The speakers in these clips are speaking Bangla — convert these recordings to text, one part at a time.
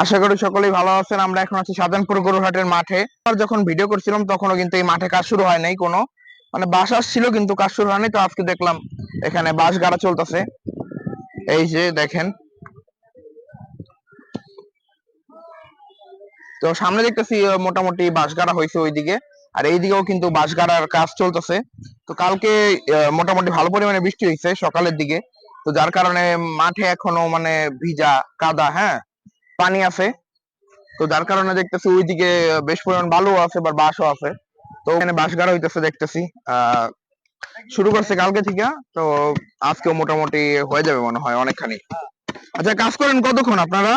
আশা করি সকলেই ভালো আছেন। আমরা এখন আছি সাধারণপুর গরুহাটের মাঠে। আর যখন ভিডিও করছিলাম, তখনও কিন্তু এই মাঠে কাজ শুরু হয় নাই কোনো। মানে বাস আসছিল কিন্তু কাজ শুরু হয়নি, তো আজকে দেখলাম এখানে বাস গাড়া চলতেছে। এই যে দেখেন। তো সামনে দেখতেছি মোটামুটি বাস গাড়া হয়েছে ওইদিকে। আর এইদিকেও কিন্তু বাস গাড়ার কাজ চলতেছে। তো কালকে মোটামুটি ভালো পরিমাণে বৃষ্টি হয়েছে সকালের দিকে। তো যার কারণে মাঠে এখনও মানে ভিজা, কাদা হ্যাঁ? পানি আছে। তো যার কারণে দেখতেছি ওইদিকে বেশ পরিমাণ বালু আছে বা বাঁশও আছে। তো ওখানে বাঁশ গাড়া হইতেছে দেখতেছি। শুরু করছে কালকে থেকে, তো আজকেও মোটামুটি হয়ে যাবে মনে হয় অনেকখানি। আচ্ছা কাজ করেন কতক্ষণ আপনারা?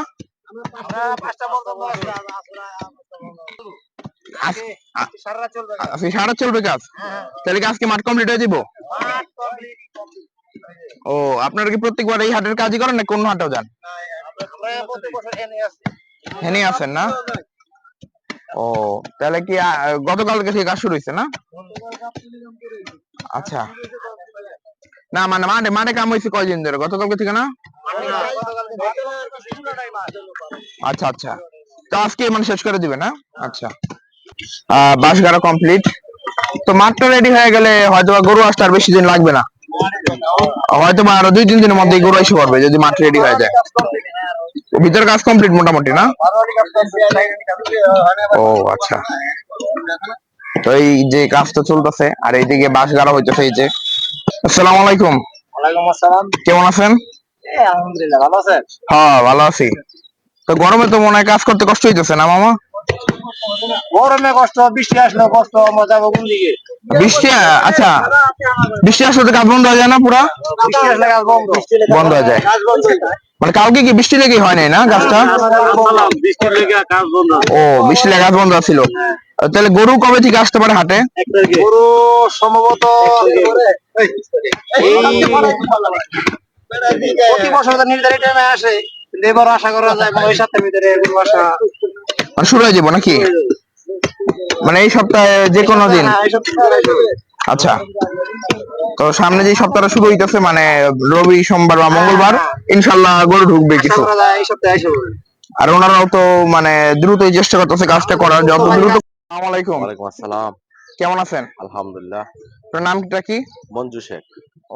সারা চলবে কাজ? তাহলে কি আজকে মাঠ কমপ্লিট হয়ে দিব ও, আপনারা কি প্রত্যেকবার এই হাটের কাজই করেন না কোন হাটেও যান? হেনে আছেন না? ও, তাহলে কি থেকে কাজ শুরু হয়েছে না? আচ্ছা। না মানে কাম হয়েছে কয়দিন ধরে? থেকে না? আচ্ছা আচ্ছা। তো আজকে মানে শেষ করে দিবে না আচ্ছা। আহ বাস গাড়া কমপ্লিট তো মাঠটা রেডি হয়ে গেলে হয়তো গরু আসতে আর বেশি দিন লাগবে না। হয়তো আরও দুই, তিন দিনের মধ্যেই গরু এসে পড়বে যদি মাঠ রেডি হয়ে যায়। ভিতরে কাজ কমপ্লিট মোটামুটি না? ও আচ্ছা। তো এই যে কাজটা চলতেছে আর এইদিকে বাস গাড়া হইতেছে এই যে। আসসালামু আলাইকুম। ওয়ালাইকুম আসসালাম। কেমন আছেন? আলহামদুলিল্লাহ ভালো আছেন? হ্যাঁ ভালো আছি। তো গরমে তো মনে হয় কাজ করতে কষ্ট হইতেছে না মামা? গরমে কষ্ট বৃষ্টি আসলো কষ্ট মজা কোন দিকে? বৃষ্টি আচ্ছা বৃষ্টি আসলে কাজ বন্ধ হয়ে যায় না পুরা? বৃষ্টি আসলে কাজ বন্ধ। বন্ধ হয়ে যায়। কাজ বন্ধ মানে কালকে কি বৃষ্টি লেগে হয় নাই না বন্ধ ও বৃষ্টি লেগে কাজ বন্ধ ছিল তাহলে গরু কবে থেকে আসতে পারে হাটে? গরু সম্ভবত প্রতি বছর নির্ধারিত টাইমে আসে এবার আশা করা যায় ওই সপ্তাহের ভিতরে গরু আসা মানে শুরু হয়ে যাব নাকি? মানে এই সপ্তাহে যে কোনো দিন। হ্যাঁ, আসবে। আচ্ছা। তো সামনে যে সপ্তাহটা শুরু হইতেছে মানে রবি সোমবার বা মঙ্গলবার ইনশাল্লাহ গরু ঢুকবে কিছু। এই সপ্তাহে আসবে। আর ওনারাও তো মানে দ্রুতই চেষ্টা করতেছে কাজটা করার যত দ্রুত আসসালামু আলাইকুম। ওয়ালাইকুম আসসালাম। কেমন আছেন? আলহামদুলিল্লাহ। আপনার নামটা কি? মঞ্জু শেখ।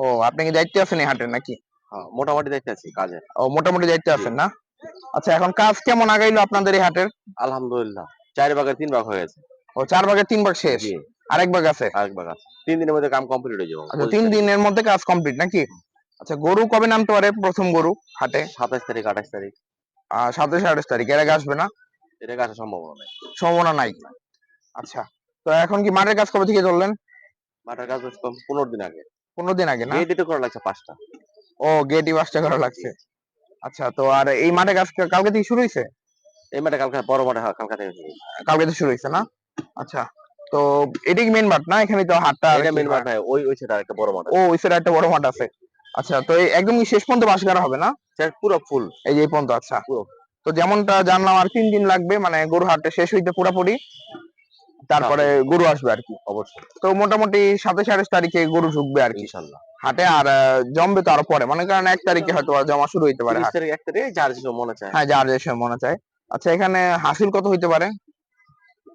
ও আপনি কি দায়িত্বে আছেন এই হাটের নাকি? হ্যাঁ, মোটামুটি দেখতে আছি কাজে। ও মোটামুটি দায়িত্বে আছেন না? আচ্ছা এখন কাজ কেমন আগাইলো আপনাদের এই হাটের? আলহামদুলিল্লাহ। চার ভাগের তিন ভাগ হয়ে গেছে। ও চার ভাগের তিন ভাগ শেষ? আরেক ভাগ আছে? আরেক ভাগ আছে। তিন দিনের মধ্যে কাম কমপ্লিট হয়ে যাবে। আচ্ছা তিন দিনের মধ্যে কাজ কমপ্লিট নাকি? আচ্ছা গরু কবে নামতে পারে প্রথম গরু হাটে? সাতাশ তারিখ আঠাশ তারিখ। সাতাশ আঠাশ তারিখ। এর আগে আসবে না? এটা আসার সম্ভাবনা নেই। সম্ভাবনা নাই। আচ্ছা তো এখন কি মাঠের কাজ কবে থেকে চললেন? মাঠের কাজ পনেরো দিন আগে। পনেরো দিন আগে না? গেট এটা করা লাগছে পাঁচটা। ও গেটি বাসটা করা লাগছে। আচ্ছা তো আর এই মাঠে কাজ কালকে থেকে শুরু হয়েছে এই মাঠে কালকে বড় মাঠে কালকা থেকে শুরু। কালকে থেকে শুরু হয়েছে না? আচ্ছা তো এটি কি মেন মাঠ না? এখানে তো হাটটা এটা মেন। মাঠ ওই ওই সেটা একটা বড় মাঠ। ও ওই সাইডে একটা বড় মাঠ আছে। আচ্ছা তো একদম শেষ পর্যন্ত বাস করা হবে না? পুরো ফুল এই যে এই পর্যন্ত আচ্ছা। পুরো। তো যেমনটা জানলাম আর তিন দিন লাগবে মানে গরু হাটটা শেষ হইতে পুরোপুরি। তারপরে গরু আসবে আর কি। অবশ্যই। তো মোটামুটি সাতাশ আঠাশ তারিখে গরু ঢুকবে আর কি। ইনশাল্লাহ। হাটে আর জমবে তো আরও পরে। মনে করেন এক তারিখে হয়তো জমা শুরু হইতে পারে এক তারিখ যার যেসব মনে চায়। হ্যাঁ যার যে সময় মনে চায়। আচ্ছা এখানে হাসিল কত হইতে পারে?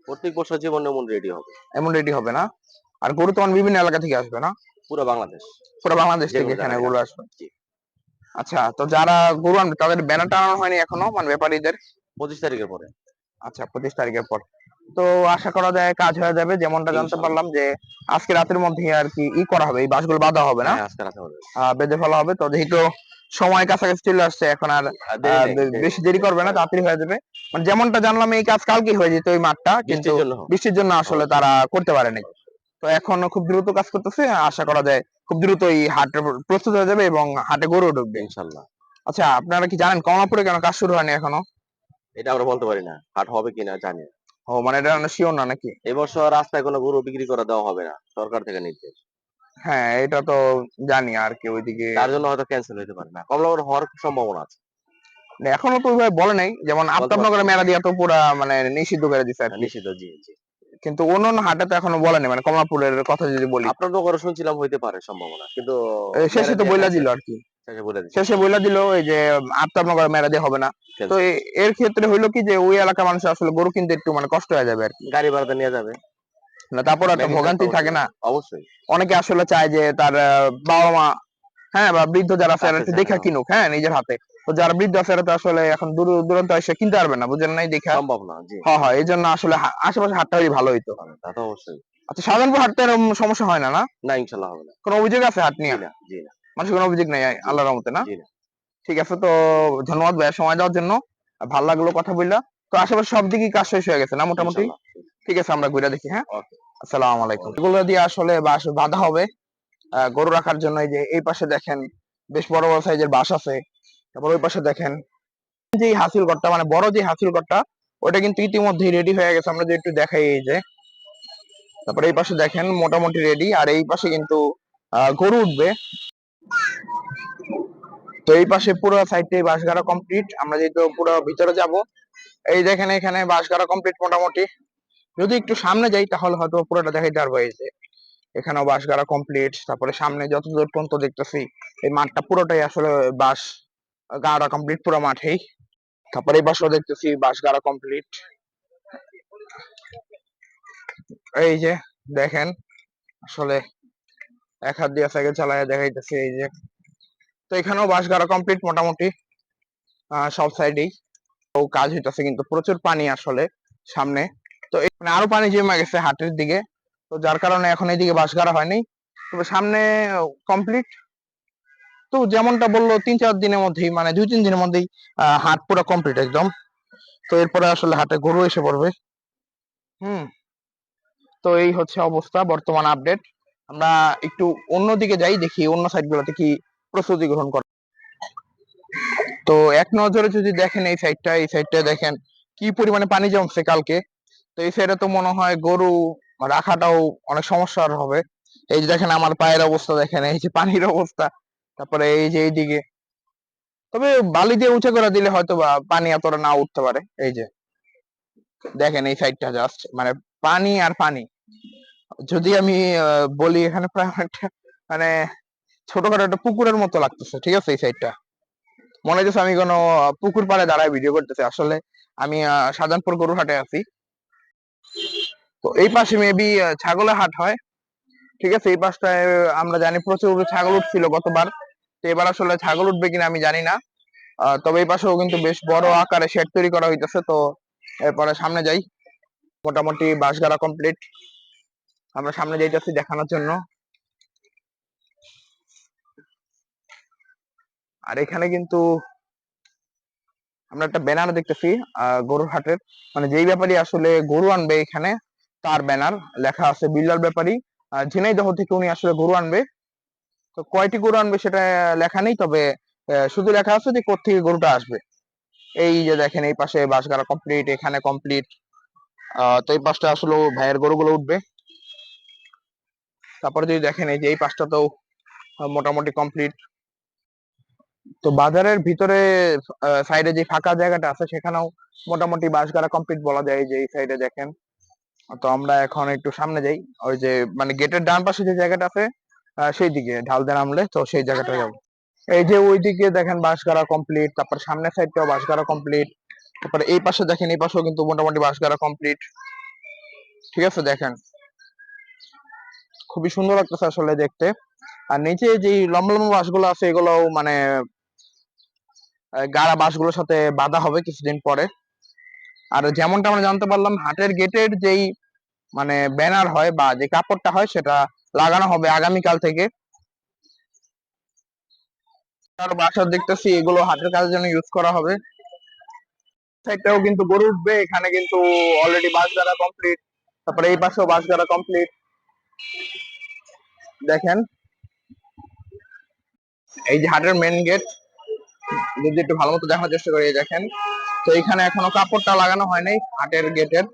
প্রত্যেক বছর জীবন এমন রেডি হবে। এমন রেডি হবে না। আর গরু তো বিভিন্ন এলাকা থেকে আসবে না? পুরো বাংলাদেশ। পুরো বাংলাদেশ থেকে এখানে গরু আসবে। আচ্ছা তো যারা গরু আনবে তাদের ব্যানার টানানো হয়নি এখনও মানে ব্যাপারীদের? পঁচিশ তারিখের পরে। আচ্ছা পঁচিশ তারিখের পর। তো আশা করা যায় কাজ হয়ে যাবে যেমনটা জানতে পারলাম যে আজকে রাতের মধ্যে আর কি ই করা হবে এই বাসগুলো বাঁধা হবে না? হ্যাঁ, আজকে রাতে হবে। বেঁধে ফেলা হবে। তো যেহেতু সময় কাছাকাছি চলে আসছে এখন আর বেশি দেরি করবে না তাড়াতাড়ি হয়ে যাবে। মানে যেমনটা জানলাম এই কাজ কালকে হয়ে যেত ওই মাঠটা কিন্তু। বৃষ্টির জন্য আসলে তারা করতে পারেনি। তো এখন খুব দ্রুত কাজ করতেছে আশা করা যায় খুব দ্রুত এই হাটে প্রস্তুত হয়ে যাবে এবং হাটে গরু ঢুকবে। ইনশাল্লাহ। আচ্ছা আপনারা কি জানেন কমলাপুরে কেন কাজ শুরু হয়নি এখনও? এটা আমরা বলতে পারি না হাট হবে কিনা জানি ও মানে এটা শিওর না নাকি? এবছর রাস্তায় কোনো গরু বিক্রি করে দেওয়া হবে না সরকার থেকে নির্দেশ। হ্যাঁ এটা তো জানি আর কি ওইদিকে তার জন্য হয়তো ক্যান্সেল হতে পারে না কমলাপুর হওয়ার সম্ভাবনা আছে। এখনও তো ওইভাবে বলে নাই যেমন আফতাবনগরে মেলা দিয়া তো পুরা মানে নিষিদ্ধ করে দিছে কি। নিশ্চিত জি জি। কিন্তু অন্যান্য হাটে তো এখনও বলে নাই মানে কমলাপুরের কথা যদি বলি। আপনার তো শুনছিলাম হইতে পারে সম্ভাবনা কিন্তু শেষে তো বইলা। দিল আর কি। শেষে বলে দিল এই যে আত্মাবনগর মেরা দিয়ে হবে না। তো এর ক্ষেত্রে হইল কি যে ওই এলাকার মানুষ আসলে গরু কিনতে একটু মানে কষ্ট হয়ে যাবে আর কি। গাড়ি ভাড়াতে নিয়ে যাবে। না তারপর একটা ভোগান্তি থাকে না। অবশ্যই। অনেকে আসলে চায় যে তার বাবা মা হ্যাঁ বা বৃদ্ধ যারা আছে দেখা। কিনুক হ্যাঁ নিজের হাতে। তো যারা বৃদ্ধ আছে তো আসলে এখন দূর দূরান্ত এসে কিনতে পারবে না বুঝেন নাই দেখা? সম্ভব না জি। হ্যাঁ হ্যাঁ এই জন্য আসলে আশেপাশে হাটটা হলে ভালো হইতো। তা তো অবশ্যই। আচ্ছা সাধারণত হাটটা এরকম সমস্যা হয় না না? না ইনশাল্লাহ হবে না। কোনো অভিযোগ আছে হাট নিয়ে? না জি না। মানুষের কোনো অভিযোগ নেই আল্লাহর রহমতে না? জি না। ঠিক আছে তো ধন্যবাদ ভাইয়া সময় দেওয়ার জন্য। ভালো লাগল কথা বললা। তো আশেপাশে সব দিকেই কাজ শেষ হয়ে গেছে না মোটামুটি? ঠিক আছে আমরা ঘুরে দেখি হ্যাঁ. আসসালামু আলাইকুম। এগুলো দিয়ে আসলে বাঁশ বাঁধা হবে। গরু রাখার জন্য এই যে এই পাশে দেখেন বেশ বড় বড় সাইজের বাস আছে। তারপর ওই পাশে দেখেন যে হাসিল ঘরটা মানে বড় যে হাসিল ঘরটা ওটা কিন্তু ইতিমধ্যেই রেডি হয়ে গেছে। আমরা যদি একটু দেখাই এই যে। তারপরে এই পাশে দেখেন, মোটামুটি রেডি আর এই পাশে কিন্তু গরু উঠবে। তো এই পাশে পুরো সাইডটাই বাঁশ গাড়া কমপ্লিট আমরা যেহেতু পুরো ভিতরে যাব, এই দেখেন এখানে বাঁশ গাড়া কমপ্লিট মোটামুটি। যদি একটু সামনে যাই, তাহলে হয়তো পুরোটা দেখাইতে পারব এই যে। এখানেও বাঁশ গাড়া কমপ্লিট তারপরে সামনে যতদূর পর্যন্ত দেখতেছি, এই মাঠটা পুরোটাই আসলে বাঁশ। গাড়া কমপ্লিট পুরো মাঠেই। তারপরে এই পাশেও দেখতেছি বাঁশ গাড়া কমপ্লিট এই যে, দেখেন, আসলে এক হাত দিয়ে সাইকেল চালায় দেখাইতেছি এই যে। তো এখানেও বাঁশ গাড়া কমপ্লিট মোটামুটি সব সাইডেই। তো কাজ হইতেছে কিন্তু প্রচুর পানি আসলে সামনে। তো এখানে আরও পানি জমে গেছে হাটের দিকে। তো যার কারণে এখন এইদিকে বাঁশ গাড়া হয়নি। তবে সামনে কমপ্লিট তো যেমনটা বলল, তিন চার দিনের মধ্যেই মানে দুই, তিন দিনের মধ্যেই হাট পুরো কমপ্লিট একদম। তো এরপরে আসলে হাটে গরু এসে পড়বে। হুম। তো এই হচ্ছে অবস্থা, বর্তমান আপডেট আমরা একটু অন্যদিকে যাই, দেখি অন্য সাইড গুলোতে কি প্রস্তুতি গ্রহণ করে তো এক নজরে যদি দেখেন এই সাইডটা এই সাইডটা দেখেন কি পরিমাণে পানি জমছে কালকে। তো এই সাইডে তো মনে হয় গরু রাখাটাও অনেক সমস্যার হবে। এই যে দেখেন আমার পায়ের অবস্থা, দেখেন এই যে পানির অবস্থা। তারপরে এই যে এইদিকে। তবে বালি দিয়ে উঁচা করে দিলে হয়তো বা পানি এতটা না উঠতে পারে এই যে। দেখেন এই সাইডটা জাস্ট মানে পানি আর পানি। যদি আমি বলি এখানে প্রায় অনেকটা মানে ছোটখাটো একটা পুকুরের মতো লাগতেছে ঠিক আছে এই সাইডটা মনে হচ্ছে আমি কোনো পুকুর পাড়ে দাঁড়ায় ভিডিও করতেছি। আসলে আমি আহ, শাহজাহানপুর গরুর হাটে আছি। তো এই পাশে মেবি ছাগলের হাট হয়। ঠিক আছে এই পাশটায় আমরা জানি প্রচুর ছাগল উঠছিল গতবার। তো এবার আসলে ছাগল উঠবে কিনা আমি জানি না। তবে এই পাশেও কিন্তু বেশ বড় আকারে শেড তৈরি করা হইতেছে, তো এরপরে সামনে যাই। মোটামুটি বাঁশগাড়া কমপ্লিট আমরা সামনে যাইতেছি দেখানোর জন্য। আর এখানে কিন্তু আমরা একটা ব্যানার দেখতেছি গরুর হাটের। মানে যেই ব্যাপারী আসলে গরু আনবে এখানে, তার ব্যানার লেখা আছে বিল্লাল ব্যাপারী। ঝিনাইদহ থেকে উনি আসলে গরু আনবে। তো কয়টি গরু আনবে সেটা লেখা নেই, তবে শুধু লেখা আছে যে কোথেকে গরুটা আসবে। এই যে দেখেন, এই পাশে বাঁশগাড়া কমপ্লিট এখানে কমপ্লিট তো এই পাশটা আসলে ভাইয়ের গরুগুলো উঠবে। তারপরে যদি দেখেন, এই যে এই পাশটা তো মোটামুটি কমপ্লিট তো বাজারের ভিতরে সাইডে যে ফাঁকা জায়গাটা আছে, সেখানেও মোটামুটি বাঁশগাড়া কমপ্লিট বলা যায় যে এই সাইডে দেখেন। তো আমরা এখন একটু সামনে যাই। ওই যে মানে গেটের ডান পাশে যে জায়গাটা আছে সেই দিকে ঢাল দিয়ে নামলে তো সেই জায়গাটা যাব। এই যে ওই দিকে দেখেন বাঁশগাড়া কমপ্লিট তারপর সামনের সাইডটাও বাঁশগাড়া কমপ্লিট তারপরে এই পাশে দেখেন, এই পাশেও কিন্তু মোটামুটি বাঁশগাড়া কমপ্লিট ঠিক আছে, দেখেন। খুবই সুন্দর লাগতেছে আসলে দেখতে। আর নিচে যে লম্বা লম্বা বাঁশগুলো আছে, এগুলোও মানে গাড়া বাঁশগুলোর সাথে বাঁধা হবে কিছুদিন পরে। আর যেমনটা আমরা জানতে পারলাম, হাটের গেটের যেই মানে ব্যানার হয় বা যে কাপড়টা হয়, সেটা লাগানো হবে আগামীকাল থেকে। আর বাসা দেখতেছি, এগুলো হাটের কাজের জন্য ইউজ করা হবে। সাইডটাও কিন্তু গরু উঠবে, এখানে কিন্তু অলরেডি বাস গাড়া কমপ্লিট তারপরে এই পাশেও বাস গাড়া কমপ্লিট দেখেন। এই যে হাটের মেন গেট যদি একটু ভালো মতো দেখার চেষ্টা করি, দেখেন। তো এখানে এখনও কাপড়টা লাগানো হয় নাই হাটের গেটের